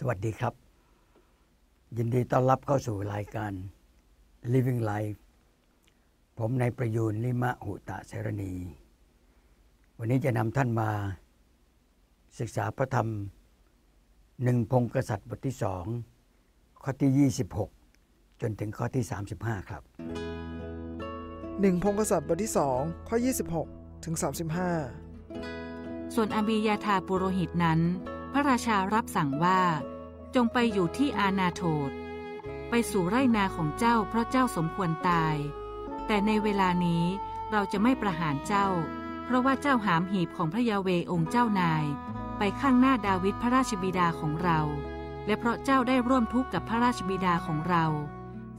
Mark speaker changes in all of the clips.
Speaker 1: สวัสดีครับ ยินดีต้อนรับเข้าสู่รายการ Living Life ผมนายประยูนลิมะหุตะเสรณี วันนี้จะนำท่านมาศึกษาพระธรรมหนึ่งพงกษัตริย์บทที่สองข้อที่ 26 จนถึงข้อที่ 35 ครับ
Speaker 2: หนึ่งพงกษัตริย์บทที่สองข้อ 26 ถึง 35
Speaker 3: ส่วนอบียาธาปุโรหิตนั้น พระราชารับสั่งว่า จงไปอยู่ที่อาณาโทษไปสู่ไร่นาของเจ้าเพราะเจ้าสมควรตาย แต่ในเวลานี้เราจะไม่ประหารเจ้า เพราะว่าเจ้าหามหีบของพระยาเวองค์เจ้านาย ไปข้างหน้าดาวิดพระราชบิดาของเรา และเพราะเจ้าได้ร่วมทุกข์กับพระราชบิดาของเรา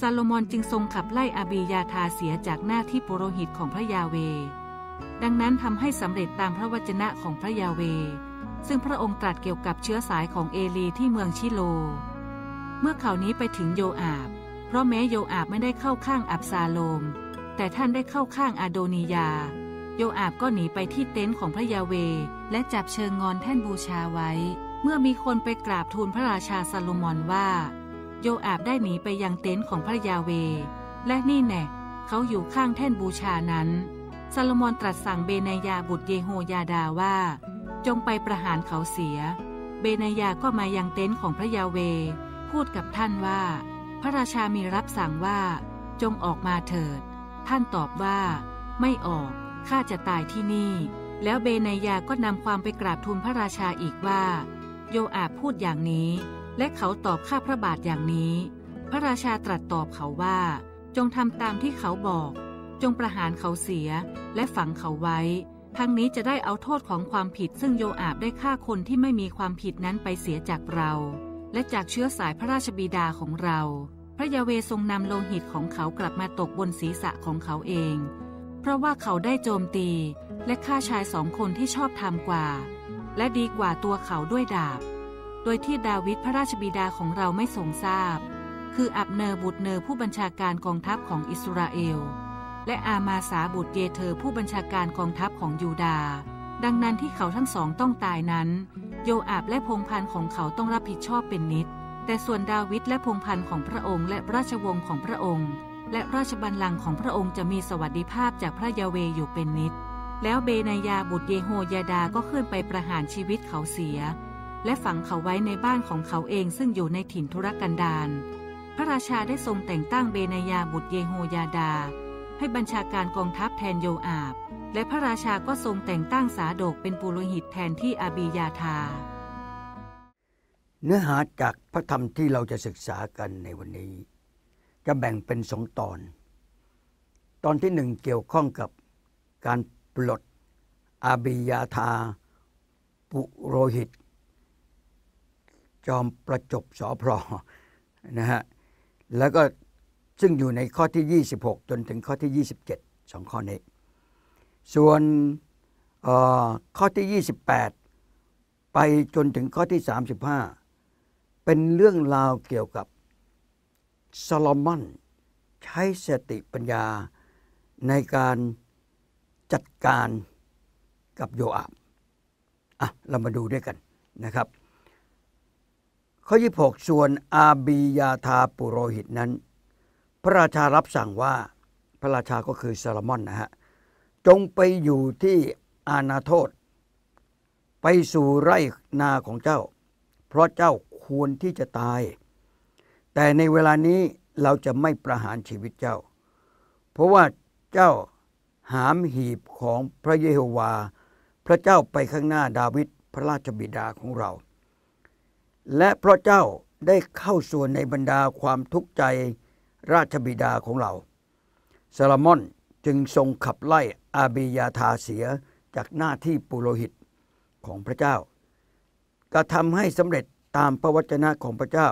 Speaker 3: ซาโลมอนจึงทรงขับไล่อาบียาธาเสียจากหน้าที่ปุโรหิตของพระยาเว ดังนั้นทำให้สำเร็จตามพระวจนะของพระยาเว ซึ่งพระองค์ตรัสเกี่ยวกับเชื้อสายของเอลีที่เมืองชิโล เมื่อข่าวนี้ไปถึงโยอาบ เพราะแม้โยอาบไม่ได้เข้าข้างอับซาโลม แต่ท่านได้เข้าข้างอาโดนียา โยอาบก็หนีไปที่เต็นท์ของพระยาเว และจับเชิงงอนแท่นบูชาไว้ เมื่อมีคนไปกราบทูลพระราชาซาโลมอนว่า โยอาบได้หนีไปยังเต็นท์ของพระยาเว และนี่แน่เขาอยู่ข้างแท่นบูชานั้นซาโลมอนตรัสสั่งเบนายาบุตรเยโฮยาดาว่า จงไปประหารเขาเสีย เบนายาก็มายังเต็นท์ของพระยาเว พูดกับท่านว่า พระราชามีรับสั่งว่า จงออกมาเถิด ท่านตอบว่า ไม่ออก ข้าจะตายที่นี่ แล้วเบนายาก็นำความไปกราบทูลพระราชาอีกว่า โยอาบพูดอย่างนี้ และเขาตอบข้าพระบาทอย่างนี้ พระราชาตรัสตอบเขาว่า จงทำตามที่เขาบอก จงประหารเขาเสียและฝังเขาไว้ ทั้งนี้จะได้เอาโทษของความผิดซึ่งโยอาบได้ฆ่าคนที่ไม่มีความผิดนั้นไปเสียจากเรา และจากเชื้อสายพระราชบิดาของเรา พระยาเวทรงนำโลหิตของเขากลับมาตกบนศีรษะของเขาเอง เพราะว่าเขาได้โจมตี และฆ่าชายสองคนที่ชอบธรรมกว่า และดีกว่าตัวเขาด้วยดาบ โดยที่ดาวิดพระราชบิดาของเราไม่ทรงทราบ คืออับเนอร์บุตรเนอร์ผู้บัญชาการกองทัพของอิสราเอล และอามาสาบุตรเยเธอผู้บัญชาการกองทัพของยูดา ดังนั้นที่เขาทั้งสองต้องตายนั้น โยอาบและพงพันธ์ของเขาต้องรับผิดชอบเป็นนิด แต่ส่วนดาวิดและพงพันธ์ของพระองค์และราชวงศ์ของพระองค์ และราชบัลลังก์ของพระองค์จะมีสวัสดิภาพจากพระยาเวอยู่เป็นนิด แล้วเบนายาบุตรเยโฮยาดาก็ขึ้นไปประหารชีวิตเขาเสีย และฝังเขาไว้ในบ้านของเขาเองซึ่งอยู่ในถิ่นทุรกันดารพระราชาได้ทรงแต่งตั้งเบนายาบุตรเยโฮยาดา ให้บัญชาการกองทัพแทนโยอาบ และพระราชาก็ทรงแต่งตั้งสาโดกเป็นปุโรหิตแทนที่อาบียาธา
Speaker 1: เนื้อหาจากพระธรรมที่เราจะศึกษากันในวันนี้ จะแบ่งเป็นสองตอน ตอนที่หนึ่งเกี่ยวข้องกับการปลดอาบิยาธา ปุโรหิต จอมประจบสอพรนะฮะแล้วก็ ซึ่งอยู่ในข้อที่ 26 จนถึงข้อที่ 27สองข้อนี้ ส่วนข้อที่ 28 ไปจนถึงข้อที่ 35 เป็นเรื่องราวเกี่ยวกับซาลมอนใช้สติปัญญาในการจัดการกับโยอาบอะเรามาดูด้วยกันนะครับ ข้อ 26 ส่วนอาบียาธาปุโรหิตนั้น พระราชารับสั่งว่าพระราชาก็คือซาลมอนนะฮะจงไปอยู่ที่อาณาโทษ ไปสู่ไร่นาของเจ้า เพราะเจ้าควรที่จะตาย แต่ในเวลานี้เราจะไม่ประหารชีวิตเจ้า เพราะว่าเจ้าหามหีบของพระเยโฮวา พระเจ้าไปข้างหน้าดาวิดพระราชบิดาของเรา และเพราะเจ้าได้เข้าส่วนในบรรดาความทุกข์ใจ ราชบิดาของเราซาลมอนจึงทรงขับไล่อาบียาธาเสียจากหน้าที่ปุโรหิตของพระเจ้ากระทำให้สำเร็จตามพระวจนะของพระเจ้า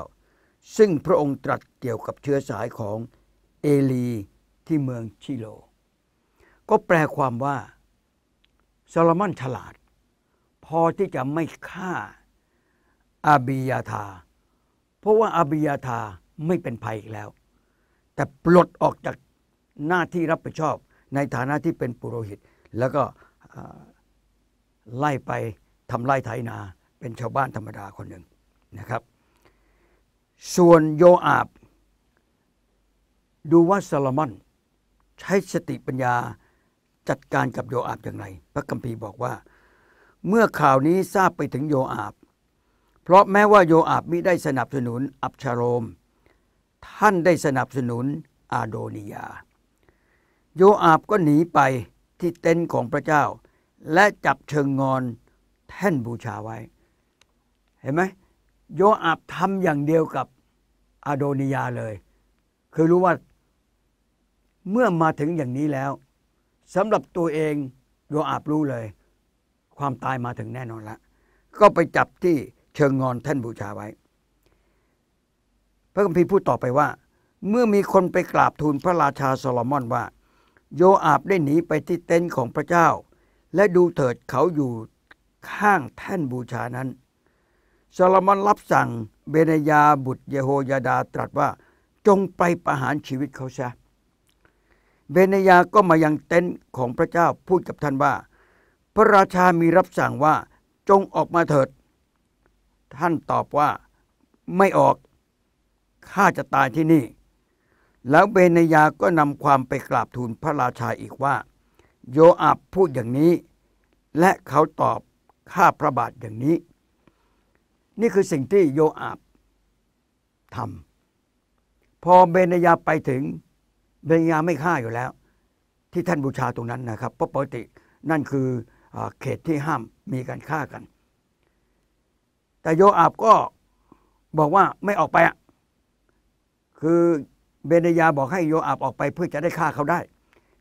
Speaker 1: ซึ่งพระองค์ตรัสเกี่ยวกับเชื้อสายของเอลีที่เมืองชิโล ก็แปลความว่าซโลมอนฉลาด พอที่จะไม่ฆ่าอาบียาธา เพราะว่าอาบียาธาไม่เป็นภัยอีกแล้ว แต่ปลดออกจากหน้าที่รับผิดชอบ ในฐานะที่เป็นปุโรหิต แล้วก็ไล่ไปทำไร่ไถนา เป็นชาวบ้านธรรมดาคนหนึ่งนะครับ ส่วนโยอาบ ดูว่าซโลมอนใช้สติปัญญาจัดการกับโยอาบอย่างไร พระคัมภีร์บอกว่า เมื่อข่าวนี้ทราบไปถึงโยอาบ เพราะแม้ว่าโยอาบมิได้สนับสนุนอับชาโรม ท่านได้สนับสนุนอาโดนิยา โยอาบก็หนีไปที่เต็นท์ของพระเจ้า และจับเชิงงอนแท่นบูชาไว้ เห็นไหมโยอาบทำอย่างเดียวกับอาโดนิยาเลย คือรู้ว่าเมื่อมาถึงอย่างนี้แล้วสำหรับตัวเองโยอาบรู้เลย ความตายมาถึงแน่นอนละ ก็ไปจับที่เชิงงอนแท่นบูชาไว้ พระคัมภีร์พูดต่อไปว่า เมื่อมีคนไปกราบทูลพระราชาโซโลมอนว่า โยอาบได้หนีไปที่เต็นท์ของพระเจ้า และดูเถิดเขาอยู่ข้างแท่นบูชานั้นโซโลมอนรับสั่งเบนยาบุตรเยโฮยาดาตรัสว่าจงไปประหารชีวิตเขาซะเบนยาก็มายังเต็นท์ของพระเจ้าพูดกับท่านว่า พระราชามีรับสั่งว่าจงออกมาเถิด ท่านตอบว่าไม่ออก ข้าจะตายที่นี่ แล้วเบนยาก็นำความไปกราบทูลพระราชาอีกว่า โยอาบพูดอย่างนี้ และเขาตอบข้าพระบาทอย่างนี้ นี่คือสิ่งที่โยอาบทำพอเบนยาไปถึง เบนยาไม่ฆ่าอยู่แล้ว ที่ท่านบูชาตรงนั้นนะครับเพราะปกตินั่นคืออเขตที่ห้ามมีการฆ่ากัน แต่โยอาบก็บอกว่าไม่ออกไปอะ คือเบนยาบอกให้โยอาบออกไปเพื่อจะได้ฆ่าเขาได้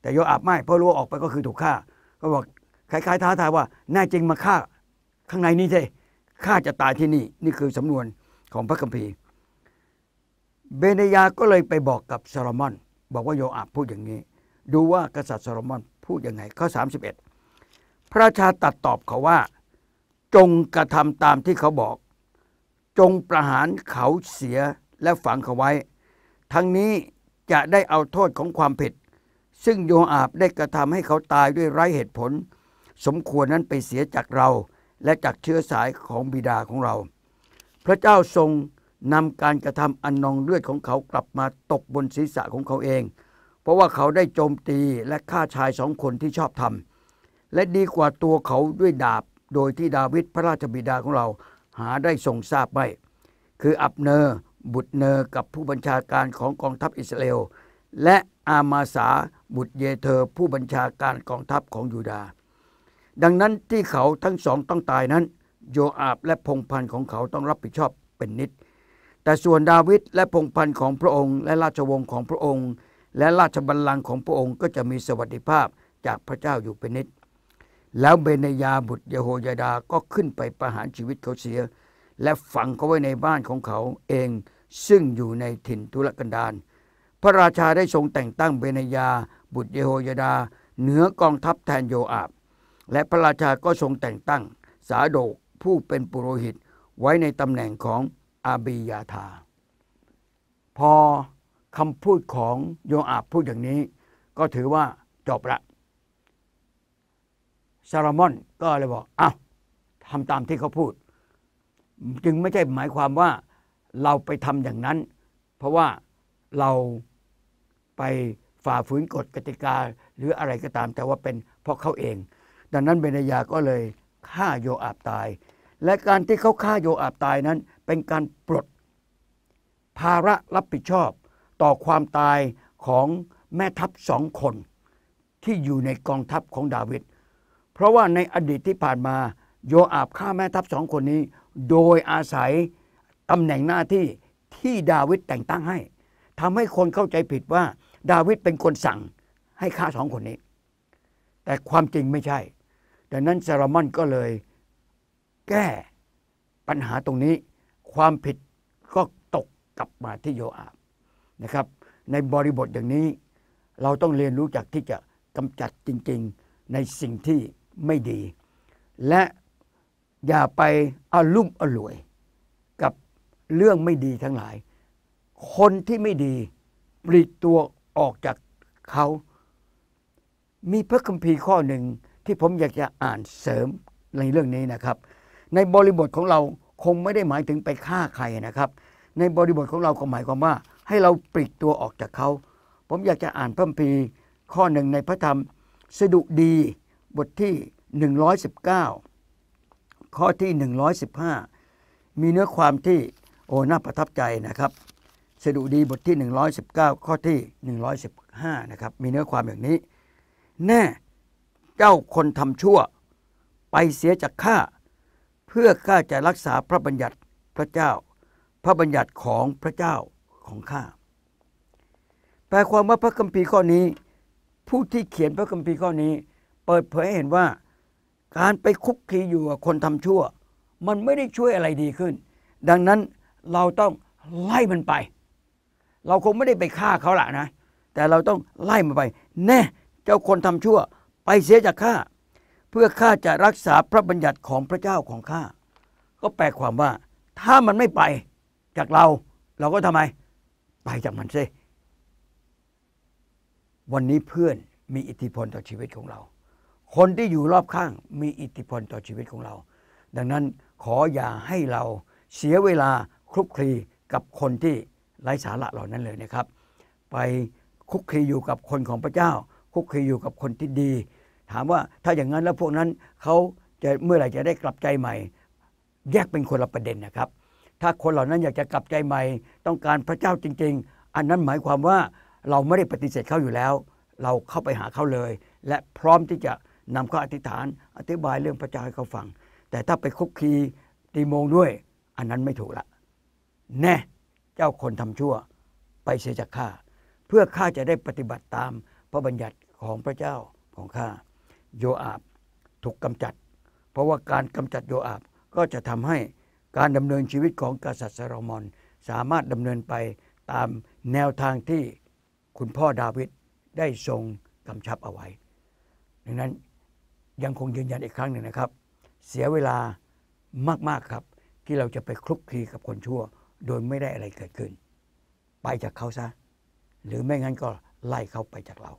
Speaker 1: แต่โยอาบไม่เพราะรู้ว่าออกไปก็คือถูกฆ่าก็บอกคล้ายๆท้าทายว่าแน่จริงมาฆ่าข้างในนี่เท่ข้าจะตายที่นี่ นี่คือสำนวนของพระคัมภีร์เบนยาก็เลยไปบอกกับซโลมอน บอกว่าโยอาบพูดอย่างนี้ ดูว่ากษัตริย์ซโลมอนพูดยังไงข้อ 31 พระราชาตัดตอบเขาว่า จงกระทำตามที่เขาบอก จงประหารเขาเสียและฝังเขาไว้ ทั้งนี้จะได้เอาโทษของความผิด ซึ่งโยอาบได้กระทำให้เขาตายด้วยไร้เหตุผล สมควรนั้นไปเสียจากเรา และจากเชื้อสายของบิดาของเรา พระเจ้าทรงนำการกระทำอันนองเลือดของเขากลับมาตกบนศีรษะของเขาเอง เพราะว่าเขาได้โจมตีและฆ่าชายสองคนที่ชอบทำและดีกว่าตัวเขาด้วยดาบ โดยที่ดาวิดพระราชบิดาของเราหาได้ทรงทราบไม่คืออับเนอร์ บุตรเนอร์กับผู้บัญชาการของกองทัพอิสราเอล และอามาสาบุตรเยเธอผู้บัญชาการกองทัพของยูดาห์ดังนั้นที่เขาทั้งสองต้องตายนั้น โยอาบและพงพันธ์ของเขาต้องรับผิดชอบเป็นนิด แต่ส่วนดาวิดและพงพันธ์ของพระองค์ และราชวงศ์ของพระองค์ และราชบัลลังก์ของพระองค์ก็จะมีสวัสดิภาพจากพระเจ้าอยู่เป็นนิด แล้วเบเนยาบุตรเยโฮยาดาก็ขึ้นไปประหารชีวิตเขาเสีย และฝังเขาไว้ในบ้านของเขาเองซึ่งอยู่ในถิ่นทุรกันดารพระราชาได้ทรงแต่งตั้งเบนยา บุตรเยโฮยาดา เหนือกองทัพแทนโยอาบ และพระราชาก็ทรงแต่งตั้ง สาโดกผู้เป็นปุโรหิตไว้ในตำแหน่งของอาบียาธา พอคำพูดของโยอาบพูดอย่างนี้ ก็ถือว่าจบละซาลามอนก็เลยบอกอ้าวทำตามที่เขาพูด จึงไม่ใช่หมายความว่าเราไปทำอย่างนั้น เพราะว่าเราไปฝ่าฝืนกฎกติกาหรืออะไรก็ตาม แต่ว่าเป็นเพราะเขาเอง ดังนั้นเบนยาก็เลยฆ่าโยอาบตาย และการที่เขาฆ่าโยอาบตายนั้น เป็นการปลดภาระรับผิดชอบต่อความตายของแม่ทัพสองคน ที่อยู่ในกองทัพของดาวิดเพราะว่าในอดีตที่ผ่านมาโยอาบฆ่าแม่ทัพสองคนนี้ โดยอาศัยตำแหน่งหน้าที่ที่ดาวิดแต่งตั้งให้ทำให้คนเข้าใจผิดว่า ดาวิดเป็นคนสั่งให้ฆ่าสองคนนี้ แต่ความจริงไม่ใช่ ดังนั้นซาลมอนก็เลยแก้ปัญหาตรงนี้ ความผิดก็ตกกลับมาที่โยอาบนะครับ ในบริบทอย่างนี้ เราต้องเรียนรู้จักที่จะกำจัดจริง ๆในสิ่งที่ไม่ดี และ อย่าไปอารุ่มอร่วย กับเรื่องไม่ดีทั้งหลาย คนที่ไม่ดีปลีกตัวออกจากเขา มีพระคัมภีร์ข้อหนึ่งที่ผมอยากจะอ่านเสริมในเรื่องนี้นะครับ ในบริบทของเราคงไม่ได้หมายถึงไปฆ่าใครนะครับ ในบริบทของเราก็หมายความว่า ให้เราปลีกตัวออกจากเขา ผมอยากจะอ่านพระคัมภีร์ข้อหนึ่งในพระธรรมสดุดีบทที่ 119 ข้อที่ 115 มีเนื้อความที่โอ้น่าประทับใจนะครับสดุดีบทที่ 119 ข้อที่ 115 นะครับ มีเนื้อความอย่างนี้ แน่เจ้าคนทำชั่ว ไปเสียจากข้า เพื่อข้าจะรักษาพระบัญญัติพระเจ้า พระบัญญัติของพระเจ้าของข้า แปลความว่าพระคัมภีร์ข้อนี้ ผู้ที่เขียนพระคัมภีร์ข้อนี้ เปิดเผยให้เห็นว่า การไปคุกคีอยู่กับคนทำชั่ว มันไม่ได้ช่วยอะไรดีขึ้น ดังนั้นเราต้องไล่มันไป เราคงไม่ได้ไปฆ่าเขาละนะ แต่เราต้องไล่มันไป แน่เจ้าคนทำชั่ว ไปเสียจากข้าเพื่อข้าจะรักษาพระบัญญัติของพระเจ้าของข้าก็แปลความว่า ถ้ามันไม่ไปจากเรา เราก็ทำไม ไปจากมันซิวันนี้เพื่อนมีอิทธิพลต่อชีวิตของเรา คนที่อยู่รอบข้างมีอิทธิพลต่อชีวิตของเรา ดังนั้นขออย่าให้เราเสียเวลาคลุกคลีกับคนที่ไร้สาระเหล่านั้นเลยนะครับ ไปคลุกคลีอยู่กับคนของพระเจ้าคลุกคลีอยู่กับคนที่ดี ถามว่าถ้าอย่างนั้นแล้วพวกนั้นเขาจะเมื่อไหร่จะได้กลับใจใหม่ แยกเป็นคนละประเด็นนะครับ ถ้าคนเหล่านั้นอยากจะกลับใจใหม่ ต้องการพระเจ้าจริง ๆ อันนั้นหมายความว่าเราไม่ได้ปฏิเสธเขาอยู่แล้ว เราเข้าไปหาเขาเลย และพร้อมที่จะ นำข้ออธิษฐานอธิบายเรื่องพระเจ้าให้เขาฟัง แต่ถ้าไปคุกคีตีโมงด้วย อันนั้นไม่ถูกละ แน่เจ้าคนทำชั่วไปเสียจากข้าเพื่อข้าจะได้ปฏิบัติตามพระบัญญัติของพระเจ้าของข้าโยอาบถูกกำจัด เพราะว่าการกำจัดโยอาบก็จะทำให้การดำเนินชีวิตของกษัตริย์ซาโลมอนสามารถดำเนินไปตามแนวทางที่คุณพ่อดาวิดได้ทรงกำชับเอาไว้ ดังนั้น ยังคงยืนยันอีกครั้งหนึ่งนะครับ เสียเวลามากๆครับ ที่เราจะไปคลุกคลีกับคนชั่ว โดยไม่ได้อะไรเกิดขึ้น ไปจากเขาซะ หรือไม่งั้นก็ไล่เขาไปจากเรา